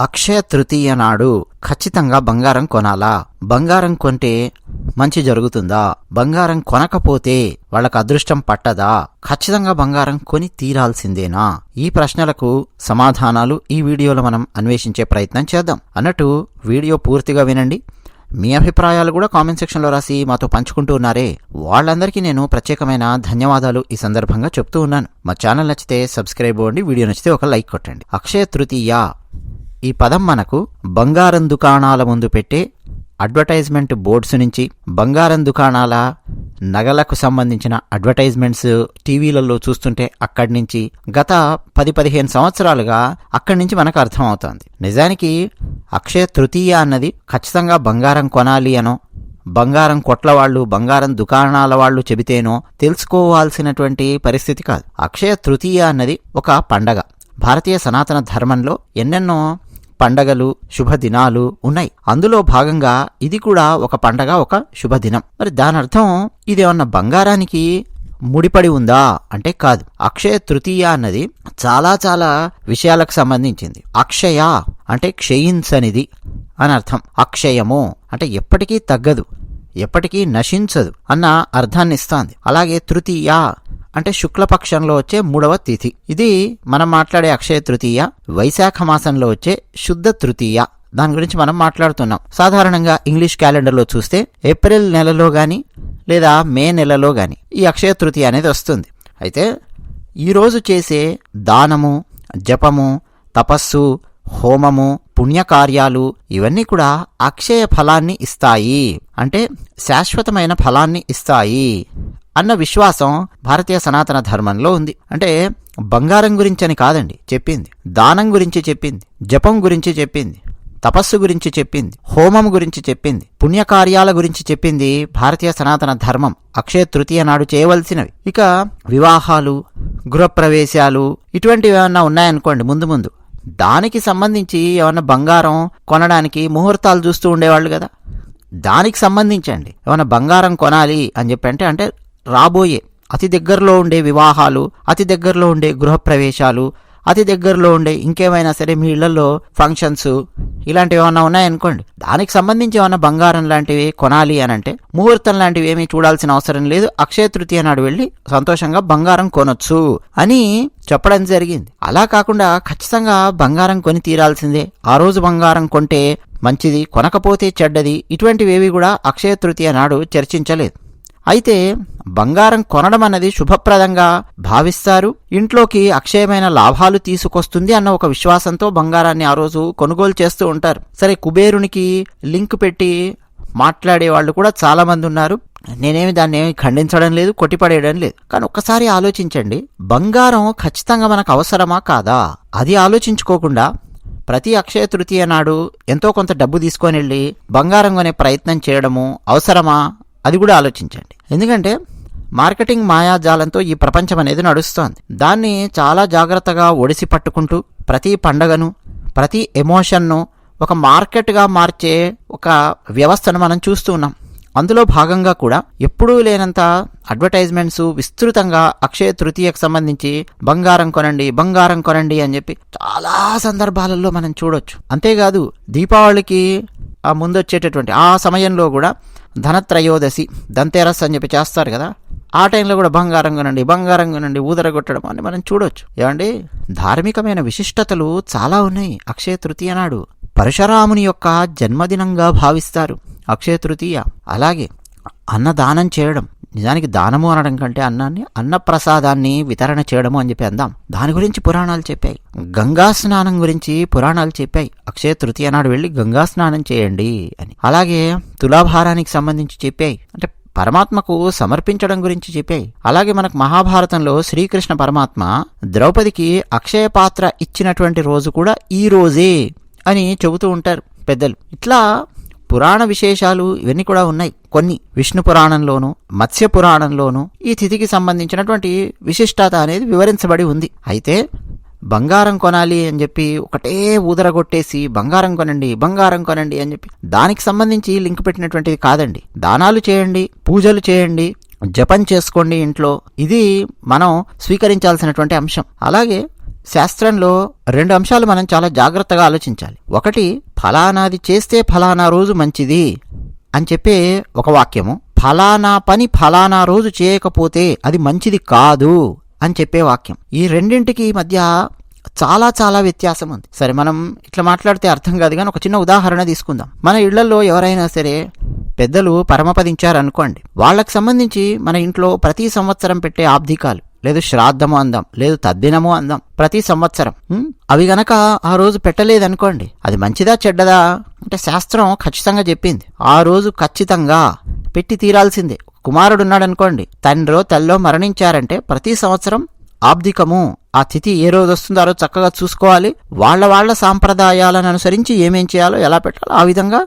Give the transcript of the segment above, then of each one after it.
అక్షయ తృతీయ నాడు ఖచ్చితంగా బంగారం కొనాలా? బంగారం కొంటే మంచి జరుగుతుందా? బంగారం కొనకపోతే వాళ్ళకు అదృష్టం పట్టదా? ఖచ్చితంగా బంగారం కొని తీరాల్సిందేనా? ఈ ప్రశ్నలకు సమాధానాలు ఈ వీడియోలో మనం అన్వేషించే ప్రయత్నం చేద్దాం. అన్నట్టు వీడియో పూర్తిగా వినండి. మీ అభిప్రాయాలు కూడా కామెంట్ సెక్షన్లో రాసి మాతో పంచుకుంటూ ఉన్నారే. వాళ్ళందరికీ నేను ప్రత్యేకమైన ధన్యవాదాలు ఈ సందర్భంగా చెప్తూ ఉన్నాను. మా ఛానల్ నచ్చితే సబ్స్క్రైబ్ అవ్వండి వీడియో నచ్చితే ఒక లైక్ కొట్టండి. అక్షయ తృతీయ. ఈ పదం మనకు బంగారం దుకాణాల ముందు పెట్టే అడ్వర్టైజ్మెంట్ బోర్డ్స్ నుంచి బంగారం దుకాణాల నగలకు సంబంధించిన అడ్వర్టైజ్మెంట్స్ టీవీలలో చూస్తుంటే అక్కడి నుంచి గత పది పదిహేను సంవత్సరాలుగా అక్కడి నుంచి మనకు అర్థమవుతోంది. నిజానికి అక్షయ తృతీయ అన్నది ఖచ్చితంగా బంగారం కొనాలి అనో బంగారం కొట్ల వాళ్ళు బంగారం దుకాణాల వాళ్ళు చెబితేనో తెలుసుకోవాల్సినటువంటి పరిస్థితి కాదు. అక్షయ తృతీయ అన్నది ఒక పండగ. భారతీయ సనాతన ధర్మంలో ఎన్నెన్నో పండగలు శుభదినాలు ఉన్నాయి. అందులో భాగంగా ఇది కూడా ఒక పండగ ఒక శుభదినం. మరి దాని అర్థం ఇదేమన్నా బంగారానికి ముడిపడి ఉందా? అంటే కాదు. అక్షయ తృతీయ అన్నది చాలా చాలా విషయాలకు సంబంధించింది. అక్షయ అంటే క్షయించనిది అని అర్థం. అక్షయము అంటే ఎప్పటికీ తగ్గదు ఎప్పటికీ నశించదు అన్న అర్థాన్ని ఇస్తాంది. అలాగే తృతీయ అంటే శుక్లపక్షంలో వచ్చే మూడవ తిథి. ఇది మనం మాట్లాడే అక్షయ తృతీయ వైశాఖ మాసంలో వచ్చే శుద్ధ తృతీయ. దాని గురించి మనం మాట్లాడుతున్నాం. సాధారణంగా ఇంగ్లీష్ క్యాలెండర్లో చూస్తే ఏప్రిల్ నెలలో కానీ లేదా మే నెలలో కానీ ఈ అక్షయ తృతీయ అనేది వస్తుంది. అయితే ఈరోజు చేసే దానము జపము తపస్సు హోమము పుణ్యకార్యాలు ఇవన్నీ కూడా అక్షయ ఫలాన్ని ఇస్తాయి. అంటే శాశ్వతమైన ఫలాన్ని ఇస్తాయి అన్న విశ్వాసం భారతీయ సనాతన ధర్మంలో ఉంది. అంటే బంగారం గురించి అని కాదండి చెప్పింది. దానం గురించి చెప్పింది జపం గురించి చెప్పింది తపస్సు గురించి చెప్పింది హోమం గురించి చెప్పింది పుణ్యకార్యాల గురించి చెప్పింది భారతీయ సనాతన ధర్మం. అక్షయ తృతీయ నాడు చేయవలసినవి. ఇక వివాహాలు గృహప్రవేశాలు ఇటువంటివి ఏమన్నా ఉన్నాయనుకోండి ముందు ముందు. దానికి సంబంధించి ఏమన్నా బంగారం కొనడానికి ముహూర్తాలు చూస్తూ ఉండేవాళ్ళు కదా. దానికి సంబంధించండి. ఏమైనా బంగారం కొనాలి అని చెప్పి అంటే అంటే రాబోయే అతి దగ్గరలో ఉండే వివాహాలు అతి దగ్గరలో ఉండే గృహప్రవేశాలు అతి దగ్గరలో ఉండే ఇంకేమైనా సరే మీ ఇళ్ళలో ఫంక్షన్స్ ఇలాంటివి ఏమైనా ఉన్నాయనుకోండి. దానికి సంబంధించి ఏమైనా బంగారం లాంటివి కొనాలి అని అంటే ముహూర్తం లాంటివి ఏమీ చూడాల్సిన అవసరం లేదు. అక్షయ తృతీయ నాడు వెళ్ళి సంతోషంగా బంగారం కొనొచ్చు అని చెప్పడం జరిగింది. అలా కాకుండా ఖచ్చితంగా బంగారం కొని తీరాల్సిందే. ఆ రోజు బంగారం కొంటే మంచిది కొనకపోతే చెడ్డది. ఇటువంటివేవి కూడా అక్షయ తృతీయ నాడు చర్చించలేదు. అయితే బంగారం కొనడం అన్నది శుభప్రదంగా భావిస్తారు. ఇంట్లోకి అక్షయమైన లాభాలు తీసుకొస్తుంది అన్న ఒక విశ్వాసంతో బంగారాన్ని ఆ రోజు కొనుగోలు చేస్తూ ఉంటారు. సరే కుబేరునికి లింక్ పెట్టి మాట్లాడే వాళ్ళు కూడా చాలా మంది ఉన్నారు. నేనేమి దాన్ని ఏమి ఖండించడం లేదు కొట్టిపడేయడం లేదు. కానీ ఒక్కసారి ఆలోచించండి. బంగారం ఖచ్చితంగా మనకు అవసరమా కాదా? అది ఆలోచించుకోకుండా ప్రతి అక్షయ తృతీయ నాడు ఎంతో కొంత డబ్బు తీసుకొని వెళ్ళి బంగారం కొనే ప్రయత్నం చేయడము అవసరమా? అది కూడా ఆలోచించండి. ఎందుకంటే మార్కెటింగ్ మాయాజాలంతో ఈ ప్రపంచం అనేది నడుస్తోంది. దాన్ని చాలా జాగ్రత్తగా ఒడిసి పట్టుకుంటూ ప్రతి పండగను ప్రతి ఎమోషన్ను ఒక మార్కెట్గా మార్చే ఒక వ్యవస్థను మనం చూస్తూ ఉన్నాం. అందులో భాగంగా కూడా ఎప్పుడూ లేనంత అడ్వర్టైజ్మెంట్స్ విస్తృతంగా అక్షయ తృతీయకు సంబంధించి బంగారం కొనండి బంగారం కొనండి అని చెప్పి చాలా సందర్భాలలో మనం చూడొచ్చు. అంతేకాదు దీపావళికి ముందొచ్చేటటువంటి ఆ సమయంలో కూడా ధనత్రయోదశి దంతేరస్ అని చెప్పి చేస్తారు కదా ఆ టైంలో కూడా బంగారం కొనండి బంగారం కొనండి ఊదరగొట్టడం అని మనం చూడొచ్చు. ఏమండి? ధార్మికమైన విశిష్టతలు చాలా ఉన్నాయి. అక్షయ తృతీయ నాడు. పరశురాముని యొక్క జన్మదినంగా భావిస్తారు. అక్షయ తృతీయ. అలాగే అన్నదానం చేయడం. నిజానికి దానము అనడం కంటే అన్నాన్ని అన్నప్రసాదాన్ని వితరణ చేయడము అని చెప్పి అందాం. దాని గురించి పురాణాలు చెప్పాయి. గంగా స్నానం గురించి పురాణాలు చెప్పాయి. అక్షయ తృతీయ నాడు వెళ్ళి గంగా స్నానం చేయండి అని. అలాగే తులాభారానికి సంబంధించి చెప్పాయి. అంటే పరమాత్మకు సమర్పించడం గురించి చెప్పాయి. అలాగే మనకు మహాభారతంలో శ్రీకృష్ణ పరమాత్మ ద్రౌపదికి అక్షయ పాత్ర ఇచ్చినటువంటి రోజు కూడా ఈ రోజే అని చెబుతూ ఉంటారు పెద్దలు. ఇట్లా పురాణ విశేషాలు ఇవన్నీ కూడా ఉన్నాయి. కొన్ని విష్ణు పురాణంలోను మత్స్య పురాణంలోను ఈ తిథికి సంబంధించినటువంటి విశిష్టత అనేది వివరించబడి ఉంది. అయితే బంగారం కొనాలి అని చెప్పి ఒకటే ఊదరగొట్టేసి బంగారం కొనండి బంగారం కొనండి అని చెప్పి దానికి సంబంధించి లింక్ పెట్టినటువంటిది కాదండి. దానాలు చేయండి పూజలు చేయండి జపం చేసుకోండి ఇంట్లో. ఇది మనం స్వీకరించాల్సినటువంటి అంశం. అలాగే శాస్త్రంలో రెండు అంశాలు మనం చాలా జాగ్రత్తగా ఆలోచించాలి. ఒకటి ఫలానాది చేస్తే ఫలానా రోజు మంచిది అని చెప్పే ఒక వాక్యము. ఫలానా పని ఫలానా రోజు చేయకపోతే అది మంచిది కాదు అని చెప్పే వాక్యం. ఈ రెండింటికి మధ్య చాలా చాలా వ్యత్యాసం ఉంది. సరే మనం ఇట్లా మాట్లాడితే అర్థం కాదు కానీ ఒక చిన్న ఉదాహరణ తీసుకుందాం. మన ఇళ్ళలో ఎవరైనా సరే పెద్దలు పరమపదించారనుకోండి. వాళ్ళకు సంబంధించి మన ఇంట్లో ప్రతి సంవత్సరం పెట్టే ఆబ్దికాలు. లేదు శ్రాద్ధము అందాం లేదు తద్దినము అందాం ప్రతి సంవత్సరం. అవి గనక ఆ రోజు పెట్టలేదనుకోండి అది మంచిదా చెడ్డదా అంటే శాస్త్రం ఖచ్చితంగా చెప్పింది. ఆ రోజు ఖచ్చితంగా పెట్టి తీరాల్సిందే. కుమారుడు ఉన్నాడనుకోండి తండ్రో తల్లో మరణించారంటే ప్రతి సంవత్సరం ఆబ్దికము. ఆ తిథి ఏ రోజు వస్తుందో ఆ రోజు చక్కగా చూసుకోవాలి. వాళ్ళ వాళ్ళ సాంప్రదాయాలను అనుసరించి ఏమేం చేయాలో ఎలా పెట్టాలో ఆ విధంగా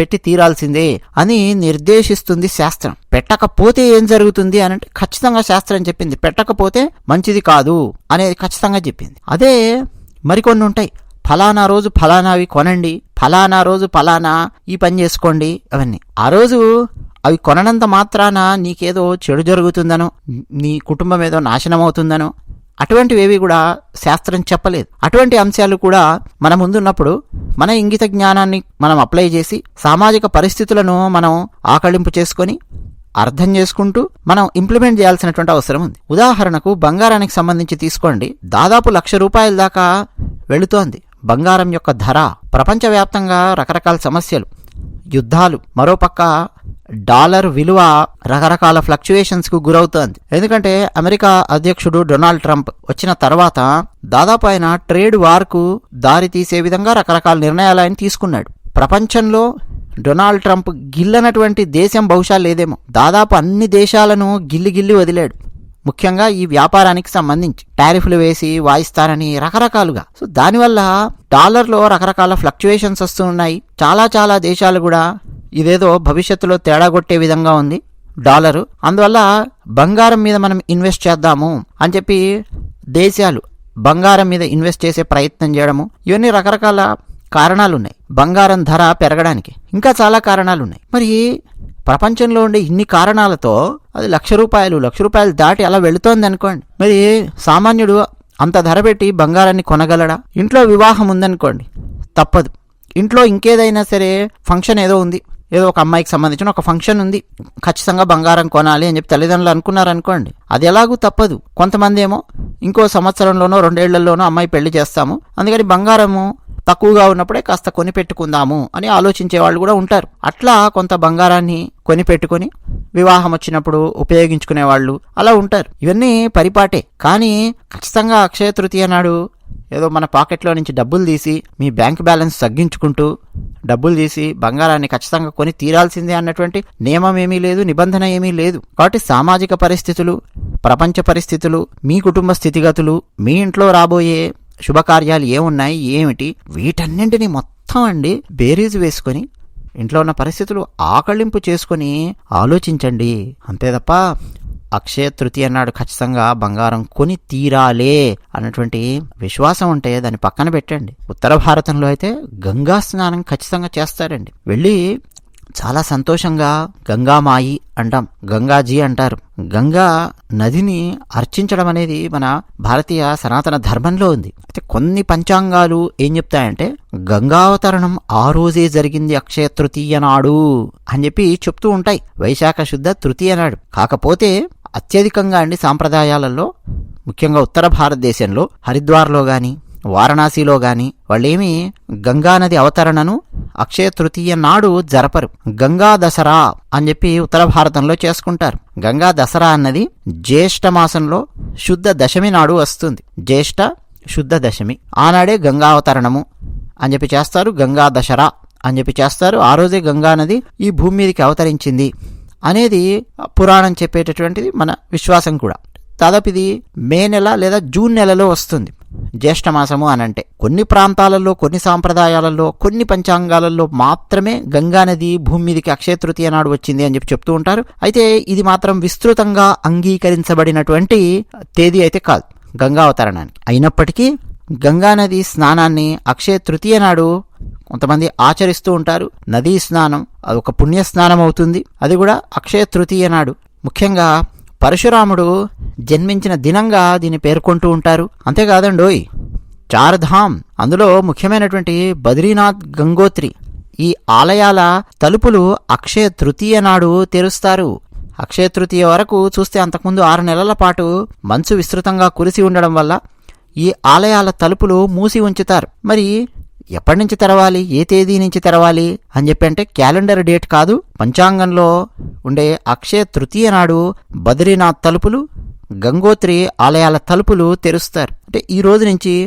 పెట్టి తీరాల్సిందే అని నిర్దేశిస్తుంది శాస్త్రం. పెట్టకపోతే ఏం జరుగుతుంది అని అంటే ఖచ్చితంగా శాస్త్రం చెప్పింది పెట్టకపోతే మంచిది కాదు అనేది ఖచ్చితంగా చెప్పింది. అదే మరికొన్ని ఉంటాయి. ఫలానా రోజు ఫలానావి కొనండి ఫలానా రోజు ఫలానా ఈ పని చేసుకోండి అవన్నీ. ఆ రోజు అవి కొననంత మాత్రాన నీకేదో చెడు జరుగుతుందనో నీ కుటుంబం ఏదో నాశనం అవుతుందనో అటువంటివేవి కూడా శాస్త్రం చెప్పలేదు. అటువంటి అంశాలు కూడా మన ముందున్నప్పుడు మన ఇంగిత జ్ఞానాన్ని మనం అప్లై చేసి సామాజిక పరిస్థితులను మనం ఆకళింపు చేసుకొని అర్థం చేసుకుంటూ మనం ఇంప్లిమెంట్ చేయాల్సినటువంటి అవసరం ఉంది. ఉదాహరణకు బంగారానికి సంబంధించి తీసుకోండి. దాదాపు లక్ష రూపాయల దాకా వెళుతోంది. బంగారం యొక్క ధర ప్రపంచవ్యాప్తంగా రకరకాల సమస్యలు యుద్ధాలు మరోపక్క డాలర్ విలువ రకరకాల ఫ్లక్చుయేషన్స్కు గురవుతోంది. ఎందుకంటే అమెరికా అధ్యక్షుడు డొనాల్డ్ ట్రంప్ వచ్చిన తర్వాత దాదాపు ఆయన ట్రేడ్ వార్కు దారి తీసే విధంగా రకరకాల నిర్ణయాలు ఆయన తీసుకున్నాడు. ప్రపంచంలో డొనాల్డ్ ట్రంప్ గిల్లనటువంటి దేశం బహుశా లేదేమో. దాదాపు అన్ని దేశాలను గిల్లి గిల్లి వదిలాడు. ముఖ్యంగా ఈ వ్యాపారానికి సంబంధించి టారిఫ్లు వేసి వాయిస్తారని రకరకాలుగా. సో దానివల్ల డాలర్లో రకరకాల ఫ్లక్చుయేషన్స్ వస్తున్నాయి చాలా చాలా దేశాలు కూడా ఇదేదో భవిష్యత్తులో తేడా కొట్టే విధంగా ఉంది డాలరు. అందువల్ల బంగారం మీద మనం ఇన్వెస్ట్ చేద్దాము అని చెప్పి దేశాలు బంగారం మీద ఇన్వెస్ట్ చేసే ప్రయత్నం చేయడము. ఇవన్నీ రకరకాల కారణాలు ఉన్నాయి బంగారం ధర పెరగడానికి ఇంకా చాలా కారణాలు ఉన్నాయి మరి ప్రపంచంలో ఉండే ఇన్ని కారణాలతో అది లక్ష రూపాయలు లక్ష రూపాయలు దాటి అలా వెళుతోంది అనుకోండి. మరి సామాన్యుడు అంత ధర పెట్టి బంగారాన్ని కొనగలడా? ఇంట్లో వివాహం ఉందనుకోండి తప్పదు. ఇంట్లో ఇంకేదైనా సరే ఫంక్షన్ ఏదో ఉంది. ఏదో ఒక అమ్మాయికి సంబంధించిన ఒక ఫంక్షన్ ఉంది. ఖచ్చితంగా బంగారం కొనాలి అని చెప్పి తల్లిదండ్రులు అనుకున్నారనుకోండి అది ఎలాగూ తప్పదు. కొంతమంది ఏమో ఇంకో సంవత్సరంలోనో రెండేళ్ళలోనో అమ్మాయి పెళ్ళి చేస్తాము. అందుకని బంగారము తక్కువగా ఉన్నప్పుడే కాస్త కొని పెట్టుకుందాము అని ఆలోచించే వాళ్ళు కూడా ఉంటారు. అట్లా కొంత బంగారాన్ని కొని పెట్టుకొని వివాహం వచ్చినప్పుడు ఉపయోగించుకునే వాళ్ళు అలా ఉంటారు. ఇవన్నీ పరిపాటే. కానీ ఖచ్చితంగా అక్షయ తృతీయ నాడు ఏదో మన పాకెట్లో నుంచి డబ్బులు తీసి మీ బ్యాంక్ బ్యాలెన్స్ తగ్గించుకుంటూ డబ్బులు తీసి బంగారాన్ని ఖచ్చితంగా కొని తీరాల్సిందే అన్నటువంటి నియమం ఏమీ లేదు నిబంధన ఏమీ లేదు. కాబట్టి సామాజిక పరిస్థితులు ప్రపంచ పరిస్థితులు మీ కుటుంబ స్థితిగతులు మీ ఇంట్లో రాబోయే శుభకార్యాలు ఏమున్నాయి ఏమిటి వీటన్నింటినీ మొత్తం అండి బేరీజు వేసుకొని ఇంట్లో ఉన్న పరిస్థితులు ఆకళింపు చేసుకొని ఆలోచించండి. అంతే తప్ప అక్షయ తృతీయ నాడు ఖచ్చితంగా బంగారం కొని తీరాలే అన్నటువంటి విశ్వాసం ఉంటే దాన్ని పక్కన పెట్టండి. ఉత్తర భారతంలో అయితే గంగా స్నానం ఖచ్చితంగా చేస్తారండి. వెళ్ళి చాలా సంతోషంగా గంగామాయి అంటాం. గంగాజీ అంటారు. గంగా నదిని అర్చించడం అనేది మన భారతీయ సనాతన ధర్మంలో ఉంది. అయితే కొన్ని పంచాంగాలు ఏం చెప్తాయంటే గంగావతరణం ఆ రోజే జరిగింది అక్షయ తృతీయ నాడు అని చెప్పి చెప్తూ ఉంటాయి. వైశాఖ శుద్ధ తృతీయ నాడు. కాకపోతే అత్యధికంగా అండి సాంప్రదాయాలలో ముఖ్యంగా ఉత్తర భారతదేశంలో హరిద్వార్లో కానీ వారణాసిలో కానీ వాళ్ళేమి గంగానది అవతరణను అక్షయ తృతీయ నాడు జరపరు. గంగా దసరా అని చెప్పి ఉత్తర భారతంలో చేసుకుంటారు. గంగా దసరా అన్నది జ్యేష్ఠ మాసంలో శుద్ధ దశమి నాడు వస్తుంది. జ్యేష్ఠ శుద్ధ దశమి. ఆనాడే గంగా అవతరణము అని చెప్పి చేస్తారు. గంగా దసరా అని చెప్పి చేస్తారు. ఆ రోజే గంగా నది ఈ భూమి మీదకి అవతరించింది. అనేది పురాణం చెప్పేటటువంటిది మన విశ్వాసం కూడా. దాదాపు ఇది మే నెల లేదా జూన్ నెలలో వస్తుంది. జ్యేష్ఠమాసము అని అంటే కొన్ని ప్రాంతాలలో కొన్ని సాంప్రదాయాలలో కొన్ని పంచాంగాలలో మాత్రమే గంగా నది భూమి మీదకి అక్షయ తృతీయ నాడు వచ్చింది అని చెప్పి చెప్తూ ఉంటారు. అయితే ఇది మాత్రం విస్తృతంగా అంగీకరించబడినటువంటి తేదీ అయితే కాదు. గంగా అవతరణానికి. అయినప్పటికీ గంగా నది స్నానాన్ని అక్షయ తృతీయ నాడు కొంతమంది ఆచరిస్తూ ఉంటారు. నదీ స్నానం అది ఒక పుణ్య స్నానం అవుతుంది. అది కూడా అక్షయ తృతీయ నాడు. ముఖ్యంగా పరశురాముడు జన్మించిన దినంగా దీన్ని పేర్కొంటూ ఉంటారు. అంతేకాదండోయ్ చార్ధామ్ అందులో ముఖ్యమైనటువంటి బద్రీనాథ్ గంగోత్రి ఈ ఆలయాల తలుపులు అక్షయ తృతీయ నాడు తెరుస్తారు. అక్షయ తృతీయ వరకు చూస్తే అంతకుముందు ఆరు నెలల పాటు మంచు విస్తృతంగా కురిసి ఉండడం వల్ల ఈ ఆలయాల తలుపులు మూసి ఉంచుతారు. మరి ఎప్పటి నుంచి తెరవాలి? ఏ తేదీ నుంచి తెరవాలి? అని చెప్పి అంటే క్యాలెండర్ డేట్ కాదు. పంచాంగంలో ఉండే అక్షయ తృతీయ నాడు బద్రీనాథ్ తలుపులు గంగోత్రి ఆలయాల తలుపులు తెరుస్తారు. అంటే ఈ రోజు నుంచి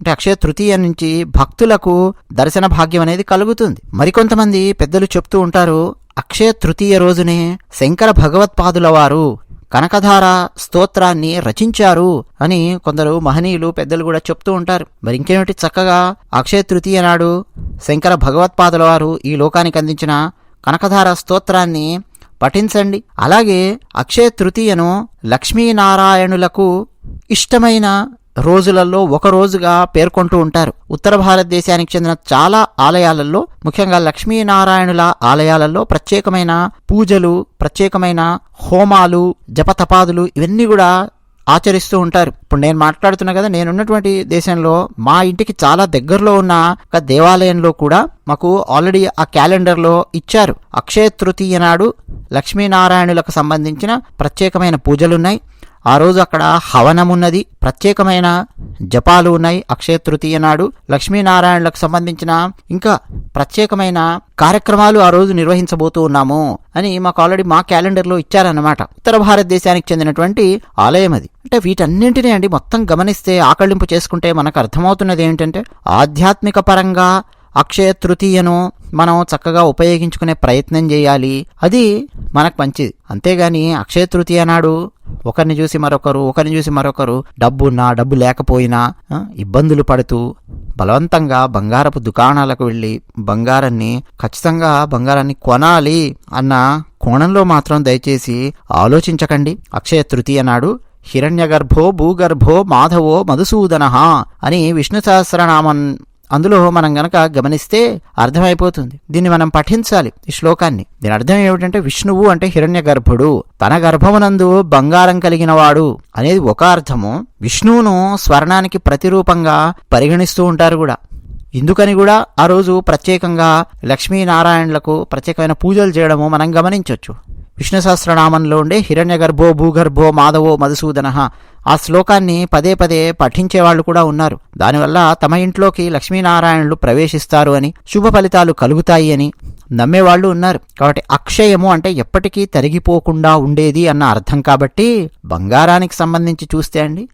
అంటే అక్షయ తృతీయ నుంచి భక్తులకు దర్శన భాగ్యం అనేది కలుగుతుంది. మరికొంతమంది పెద్దలు చెప్తూ ఉంటారు అక్షయ తృతీయ రోజునే శంకర భగవత్పాదుల వారు కనకధార స్తోత్రాన్ని రచించారు అని కొందరు మహనీయులు పెద్దలు కూడా చెప్తూ ఉంటారు. మరి ఇంకేమిటి చక్కగా అక్షయ తృతీయ నాడు శంకర భగవత్పాదుల వారు ఈ లోకానికి అందించిన కనకధార స్తోత్రాన్ని పఠించండి. అలాగే అక్షయ తృతీయను లక్ష్మీనారాయణులకు ఇష్టమైన రోజులలో ఒక రోజుగా పేర్కొంటూ ఉంటారు. ఉత్తర భారతదేశానికి చెందిన చాలా ఆలయాలలో ముఖ్యంగా లక్ష్మీనారాయణుల ఆలయాలలో ప్రత్యేకమైన పూజలు ప్రత్యేకమైన హోమాలు జపతపాదులు ఇవన్నీ కూడా ఆచరిస్తూ ఉంటారు. ఇప్పుడు నేను మాట్లాడుతున్నా కదా నేనున్నటువంటి దేశంలో మా ఇంటికి చాలా దగ్గరలో ఉన్న ఒక దేవాలయంలో కూడా మాకు ఆల్రెడీ ఆ క్యాలెండర్లో ఇచ్చారు. అక్షయ తృతీయ నాడు లక్ష్మీనారాయణులకు సంబంధించిన ప్రత్యేకమైన పూజలున్నాయి. ఆ రోజు అక్కడ హవనం ఉన్నది. ప్రత్యేకమైన జపాలు ఉన్నాయి. అక్షయ తృతీయ నాడు లక్ష్మీనారాయణులకు సంబంధించిన ఇంకా ప్రత్యేకమైన కార్యక్రమాలు ఆ రోజు నిర్వహించబోతూ ఉన్నాము అని మాకు ఆల్రెడీ మా క్యాలెండర్లో ఇచ్చారన్నమాట. ఉత్తర భారతదేశానికి చెందినటువంటి ఆలయం అది. అంటే వీటన్నింటినీ అండి మొత్తం గమనిస్తే ఆకళింపు చేసుకుంటే మనకు అర్థమవుతున్నది ఏంటంటే ఆధ్యాత్మిక పరంగా అక్షయ తృతీయను మనం చక్కగా ఉపయోగించుకునే ప్రయత్నం చేయాలి. అది మనకు మంచిది. అంతేగాని అక్షయ తృతీయ నాడు ఒకరిని చూసి మరొకరు ఒకరిని చూసి మరొకరు డబ్బున్నా డబ్బు లేకపోయినా ఇబ్బందులు పడుతూ బలవంతంగా బంగారపు దుకాణాలకు వెళ్ళి బంగారాన్ని ఖచ్చితంగా బంగారాన్ని కొనాలి అన్న కోణంలో మాత్రం దయచేసి ఆలోచించకండి. అక్షయ తృతీయ నాడు హిరణ్యగర్భో భూగర్భో మాధవో మధుసూదన అని విష్ణు సహస్రనామం అందులో మనం గనక గమనిస్తే అర్థమైపోతుంది. దీన్ని మనం పఠించాలి ఈ శ్లోకాన్ని. దీని అర్థం ఏమిటంటే విష్ణువు అంటే హిరణ్య గర్భుడు. తన గర్భమునందు బంగారం కలిగిన వాడు అనేది ఒక అర్థము. విష్ణువును స్వర్ణానికి ప్రతిరూపంగా పరిగణిస్తూ ఉంటారు కూడా. ఇందుకని కూడా ఆ రోజు ప్రత్యేకంగా లక్ష్మీనారాయణులకు ప్రత్యేకమైన పూజలు చేయడము మనం గమనించవచ్చు విష్ణు సహస్రనామంలో ఉండే హిరణ్య గర్భో భూగర్భో మాధవో మధుసూదన ఆ శ్లోకాన్ని పదే పదే పఠించే వాళ్ళు కూడా ఉన్నారు. దానివల్ల తమ ఇంట్లోకి లక్ష్మీనారాయణులు ప్రవేశిస్తారు అని శుభ ఫలితాలు కలుగుతాయి అని నమ్మేవాళ్ళు ఉన్నారు. కాబట్టి అక్షయము అంటే ఎప్పటికీ తరిగిపోకుండా ఉండేది అన్న అర్థం. కాబట్టి బంగారానికి సంబంధించి చూస్తే అండి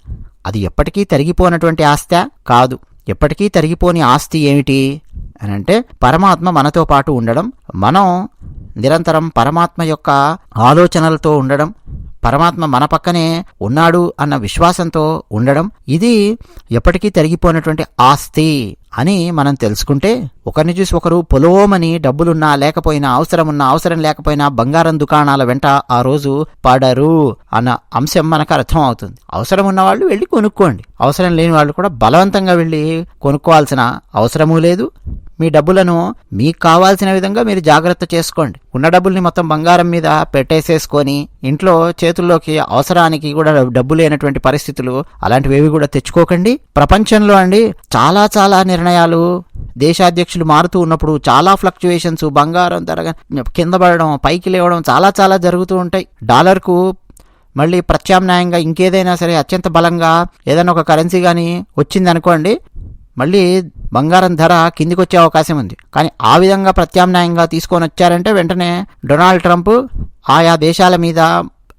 అది ఎప్పటికీ తరిగిపోనటువంటి ఆస్తి కాదు. ఎప్పటికీ తరిగిపోని ఆస్తి ఏమిటి అని అంటే పరమాత్మ మనతో పాటు ఉండడం. మనం నిరంతరం పరమాత్మ యొక్క ఆలోచనలతో ఉండడం పరమాత్మ మన పక్కనే ఉన్నాడు అన్న విశ్వాసంతో ఉండడం ఇది ఎప్పటికీ తరిగిపోయినటువంటి ఆస్తి అని మనం తెలుసుకుంటే ఒకరిని చూసి ఒకరు పొలోమని డబ్బులున్నా లేకపోయినా అవసరం ఉన్నా అవసరం లేకపోయినా బంగారం దుకాణాల వెంట ఆ రోజు పడరు అన్న అంశం మనకు అర్థం అవుతుంది అవసరం ఉన్నవాళ్ళు వెళ్ళి కొనుక్కోండి. అవసరం లేని వాళ్ళు కూడా బలవంతంగా వెళ్ళి కొనుక్కోవాల్సిన అవసరమూ లేదు. మీ డబ్బులను మీకు కావాల్సిన విధంగా మీరు జాగ్రత్త చేసుకోండి. ఉన్న డబ్బుల్ని మొత్తం బంగారం మీద పెట్టేసేసుకొని ఇంట్లో చేతుల్లోకి అవసరానికి కూడా డబ్బు లేనటువంటి పరిస్థితులు అలాంటివి కూడా తెచ్చుకోకండి. ప్రపంచంలో అండి చాలా చాలా నిర్ణయాలు దేశాధ్యక్షులు మారుతూ ఉన్నప్పుడు చాలా ఫ్లక్చువేషన్స్ బంగారం ధర కింద పడడం పైకి లేవడం చాలా చాలా జరుగుతూ ఉంటాయి. డాలర్కు మళ్ళీ ప్రత్యామ్నాయంగా ఇంకేదైనా సరే అత్యంత బలంగా ఏదైనా ఒక కరెన్సీ కానీ వచ్చిందనుకోండి మళ్ళీ బంగారం ధర కిందికి వచ్చే అవకాశం ఉంది. కానీ ఆ విధంగా ప్రత్యామ్నాయంగా తీసుకొని వచ్చారంటే వెంటనే డొనాల్డ్ ట్రంప్ ఆయా దేశాల మీద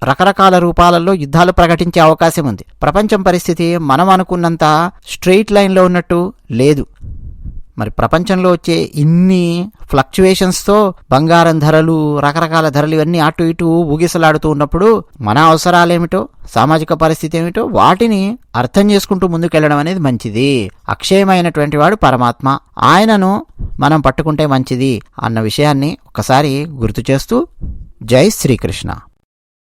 రకరకాల రూపాలలో యుద్ధాలు ప్రకటించే అవకాశం ఉంది. ప్రపంచం పరిస్థితి మనం అనుకున్నంత స్ట్రెయిట్ లైన్లో ఉన్నట్టు లేదు. మరి ప్రపంచంలో వచ్చే ఇన్ని ఫ్లక్చువేషన్స్తో బంగారం ధరలు రకరకాల ధరలు ఇవన్నీ అటు ఇటు ఊగిసలాడుతూ ఉన్నప్పుడు మన అవసరాలేమిటో సామాజిక పరిస్థితి ఏమిటో వాటిని అర్థం చేసుకుంటూ ముందుకెళ్ళడం అనేది మంచిది. అక్షయమైనటువంటి వాడు పరమాత్మ. ఆయనను మనం పట్టుకుంటే మంచిది అన్న విషయాన్ని ఒకసారి గుర్తు చేస్తూ జై శ్రీకృష్ణ.